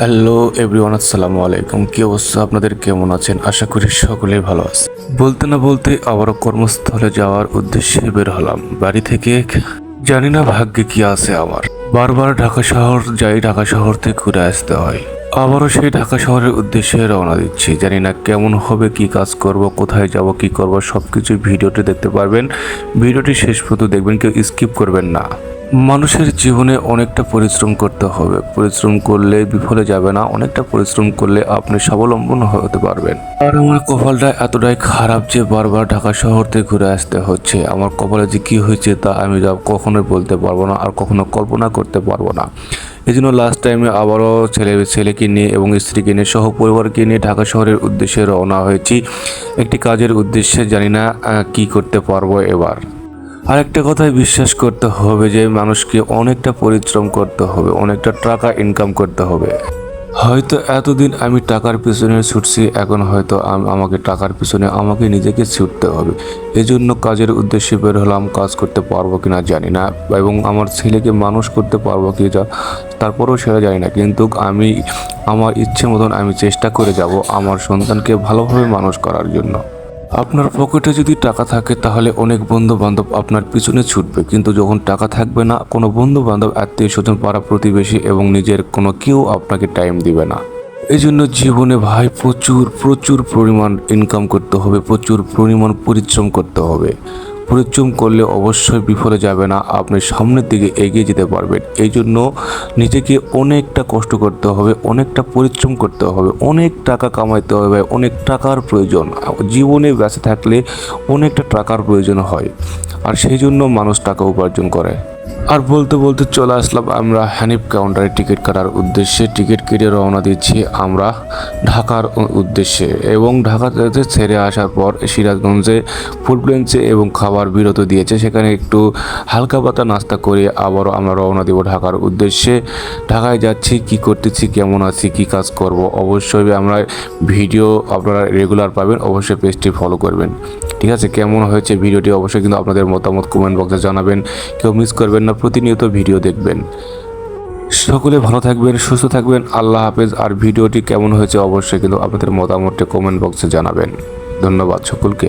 Hello everyone আসসালামু আলাইকুম। কি অবস্থা? আপনাদের কেমন আছেন? আশা করি সকলেই ভালো আছে বলতে না বলতে আবারও কর্মস্থলে যাওয়ার উদ্দেশ্যে বের হলাম। বাড়ি থেকে জানি না ভাগ্যে কি আছে আমার। বারবার ঢাকা শহর যাই, ঢাকা শহর থেকে ঘুরে আসতে হয়। আবারও সেই ঢাকা শহরের উদ্দেশ্যে রওনা দিচ্ছি। জানি না কেমন হবে, কি কাজ করব, কোথায় যাব, কি করব সব কিছু ভিডিওটি দেখতে পারবেন। ভিডিওটি শেষ পর্যন্ত দেখবেন, কেউ স্কিপ করবেন না। মানুষের জীবনে অনেকটা পরিশ্রম করতে হবে। পরিশ্রম করলে বিফলে যাবে না, অনেকটা পরিশ্রম করলে আপনি স্বাবলম্বন হতে পারবেন। আর আমার কপালটা এতটাই খারাপ যে বারবার ঢাকা শহর থেকে ঘুরে আসতে হচ্ছে। আমার কপালে যে কী হয়েছে তা আমি কখনোই বলতে পারব না আর কখনো কল্পনা করতে পারব না। এই জন্য লাস্ট টাইমে আবারও ছেলে, ছেলেকে নিয়ে এবং স্ত্রীকে নিয়ে সহ পরিবারকে নিয়ে ঢাকা শহরের উদ্দেশ্যে রওনা হয়েছি। একটি কাজের উদ্দেশ্যে জানি না কি করতে পারব এবার। আরেকটা কথাই বিশ্বাস করতে হবে যে, মানুষকে অনেকটা পরিশ্রম করতে হবে, অনেকটা টাকা ইনকাম করতে হবে। হয়তো এতদিন আমি টাকার পিছনে ছুটছি, এখন হয়তো আমাকে টাকার পিছনে আমাকে নিজেকে ছুটতে হবে। এই জন্য কাজের উদ্দেশ্যে বের হলাম, কাজ করতে পারব কি না জানি না, এবং আমার ছেলেকে মানুষ করতে পারব কি যা, তারপরেও সেটা জানি না। কিন্তু আমি, আমার ইচ্ছে মতন আমি চেষ্টা করে যাব আমার সন্তানকে ভালোভাবে মানুষ করার জন্য। আপনার পকেটে যদি টাকা থাকে, তাহলে অনেক বন্ধু বান্ধব আপনার পিছনে ছুটবে। কিন্তু যখন টাকা থাকবে না, কোনো বন্ধু বান্ধব আত্মীয় স্বজন পাড়া প্রতিবেশী এবং নিজের কোনো কেউ আপনাকে টাইম দিবে না। এই জন্য জীবনে ভাই, প্রচুর প্রচুর পরিমাণ ইনকাম করতে হবে, প্রচুর পরিমাণ পরিশ্রম করতে হবে। পরিশ্রম করলে অবশ্যই বিফলে যাবে না, আপনি সামনের দিকে এগিয়ে যেতে পারবেন। এই জন্য নিজেকে অনেকটা কষ্ট করতে হবে, অনেকটা পরিশ্রম করতে হবে, অনেক টাকা কামাইতে হবে, অনেক টাকার প্রয়োজন। জীবনে ব্যস্ত থাকলে অনেকটা টাকার প্রয়োজন হয়, আর সেই জন্য মানুষ টাকা উপার্জন করে। আর বলতে বলতে চলে আসলাম আমরা হানিফ কাউন্টারে টিকিট কাটার উদ্দেশ্যে। টিকিট কেটে রওনা দিচ্ছি আমরা ঢাকার উদ্দেশ্যে এবং ঢাকাতে ছেড়ে আসার পর সিরাজগঞ্জে ফুড বেঞ্চে এবং খাবার বিরত দিয়েছে। সেখানে একটু হালকা পাতা নাস্তা করে আবারও আমরা রওনা দেব ঢাকার উদ্দেশ্যে। ঢাকায় যাচ্ছি, কি করতেছি, কেমন আছি, কি কাজ করব? অবশ্যই আমরা ভিডিও আপনারা রেগুলার পাবেন, অবশ্যই পেজটি ফলো করবেন। ঠিক আছে? কেমন হয়েছে ভিডিওটি অবশ্যই কিন্তু আপনাদের মতামত কমেন্ট বক্সে জানাবেন। কেউ মিস করবেন না, প্রতিনিয়ত ভিডিও দেখবেন। সকলে ভালো থাকবেন, সুস্থ থাকবেন, আল্লাহ হাফেজ। আর ভিডিওটি কেমন হয়েছে অবশ্যই কিন্তু আপনাদের মতামতটি কমেন্ট বক্সে জানাবেন। ধন্যবাদ সকলকে।